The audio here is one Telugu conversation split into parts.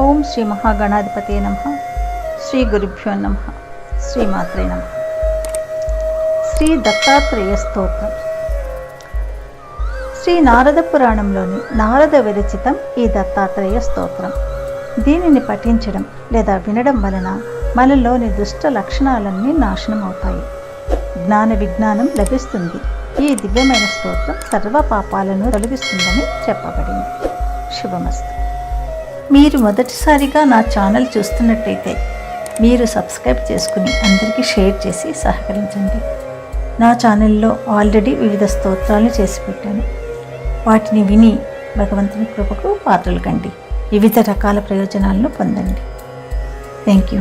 ఓం శ్రీ మహాగణాధిపతి నమ. శ్రీ గురుభ్యో నమ. శ్రీమాత్రే నమ. శ్రీ దత్తాత్రేయ స్తోత్రం. శ్రీ నారద పురాణంలోని నారద విరచితం ఈ దత్తాత్రేయ స్తోత్రం. దీనిని పఠించడం లేదా వినడం వలన మనలోని దుష్ట లక్షణాలన్నీ నాశనం అవుతాయి. జ్ఞాన విజ్ఞానం లభిస్తుంది. ఈ దివ్యమైన స్తోత్రం సర్వ పాపాలను తొలగిస్తుందని చెప్పబడింది. శుభమస్తు. మీరు మొదటిసారిగా నా ఛానల్ చూస్తున్నట్టయితే మీరు సబ్స్క్రైబ్ చేసుకుని అందరికీ షేర్ చేసి సహకరించండి. నా ఛానల్లో ఆల్రెడీ వివిధ స్తోత్రాలు చేసి పెట్టాను. వాటిని విని భగవంతుని కృపకు పాత్రలు కండి. వివిధ రకాల ప్రయోజనాలను పొందండి. థ్యాంక్ యూ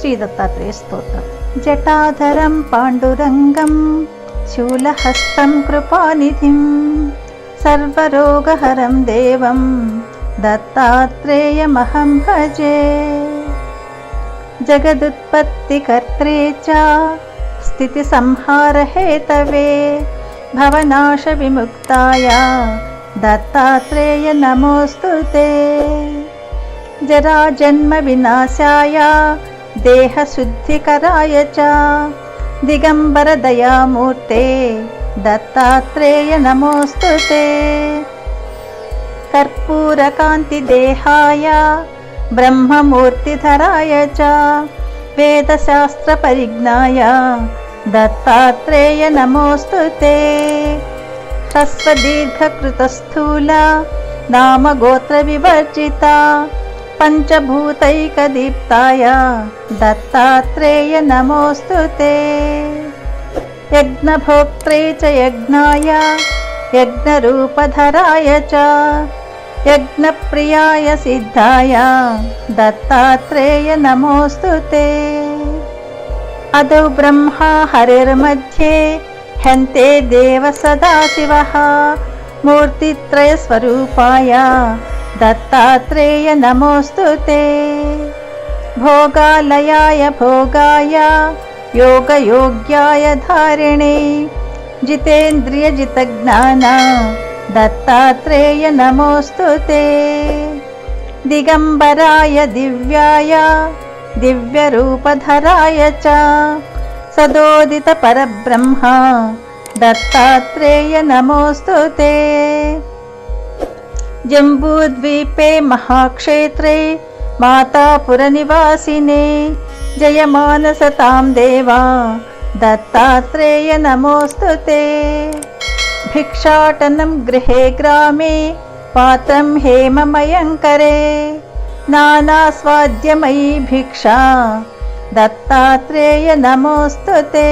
శ్రీ దత్తాత్రేయ స్తోత్రం. జటాధరం పాండురంగం శూలహస్తం కృపానిధిం సర్వరోగహరం దేవం दत्तात्रेयमहं भजे जगदुत्पत्तिकर्त्रे च स्थितिसंहारहेतवे भवनाशविमुक्ताय दत्तात्रेय नमोऽस्तु ते जराजन्मविनाशाय देहशुद्धिकराय च दिगम्बरदयामूर्ते दत्तात्रेय नमोऽस्तु ते कर्पूरकान्तिदेहाय ब्रह्ममूर्तिधराय च वेदशास्त्रपरिज्ञाय दत्तात्रेय नमोऽस्तु ते ह्रस्वदीर्घकृतस्थूल नामगोत्रविवर्जिता पञ्चभूतैकदीप्ताय दत्तात्रेय नमोऽस्तु ते यज्ञभोक्त्रे च यज्ञाय यज्ञरूपधराय च यज्ञप्रियाय सिद्धाय दत्तात्रेय नमोऽस्तु ते। अदौ ब्रह्मा हरिर्मध्ये हन्ते देव सदाशिवः मूर्तित्रयस्वरूपाय दत्तात्रेय नमोऽस्तु ते। भोगालयाय भोगाय योगयोग्याय धारिणे जितेन्द्रियजितज्ञान दत्तात्रेय नमोऽस्तु ते दिगम्बराय दिव्याय दिव्यरूपधराय च सदोदितपरब्रह्मा दत्तात्रेय नमोऽस्तु ते जम्बूद्वीपे महाक्षेत्रे मातापुरनिवासिने जयमानसतां देवा दत्तात्रेय नमोऽस्तु ते भिक्षाटनं गृहे ग्रामे पात्रं हेममयङ्करे नानास्वाद्यमयी भिक्षा दत्तात्रेय नमोऽस्तु ते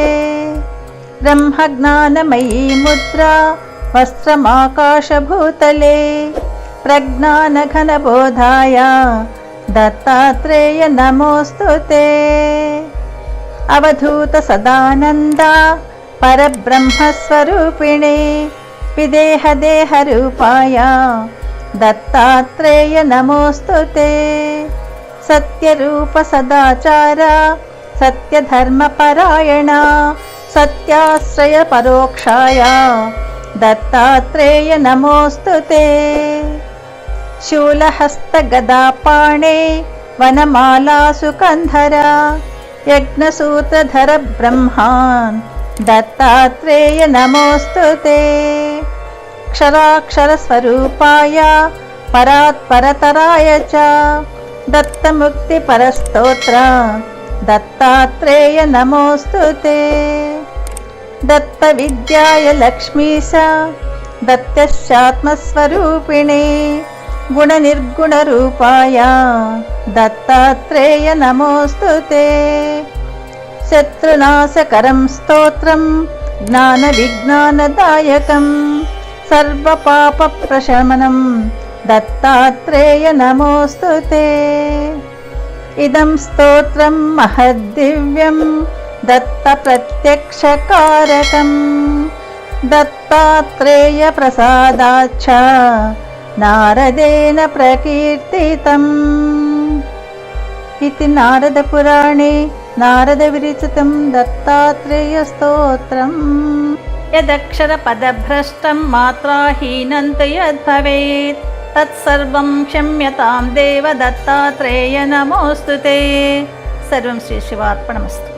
ब्रह्मज्ञानमयी मुद्रा वस्त्रमाकाशभूतले प्रज्ञानघनबोधाय दत्तात्रेय नमोऽस्तु ते अवधूतसदानन्दा పరబ్రహ్మస్వరూపిణే విదేహదేహరూపాయ దత్తాత్రేయ నమోస్తు తే సత్యరూప సదాచార సత్యధర్మపరాయణ సత్యాశ్రయ పరోక్షాయ దత్తాత్రేయ నమోస్తు తే శూలహస్తగదాపాణే వనమాలాసుకంధర యజ్ఞసూత్రధర బ్రహ్మాన్ ते क्षराक्षरस्वरूपाय परात्परतराय च दत्तमुक्तिपरस्तोत्र दत्तात्रेय नमोऽस्तु ते दत्तविद्याय लक्ष्मीश दत्तस्यात्मस्वरूपिणे गुणनिर्गुणरूपाय दत्तात्रेय नमोऽस्तु ते शत्रुनाशकरं स्तोत्रं ज्ञानविज्ञानदायकं सर्वपापप्रशमनं दत्तात्रेय नमोऽस्तु ते इदं स्तोत्रं महद्दिव्यं दत्तप्रत्यक्षकारकं दत्तात्रेयप्रसादाच्च नारदेन प्रकीर्तितम् इति नारदपुराणे नारदविरचितं दत्तात्रेयस्तोत्रम् यदक्षरपदभ्रष्टं मात्राहीनं तु यद्भवेत् तत्सर्वं क्षम्यतां देव दत्तात्रेय नमोऽस्तु ते सर्वं श्रीशिवार्पणमस्तु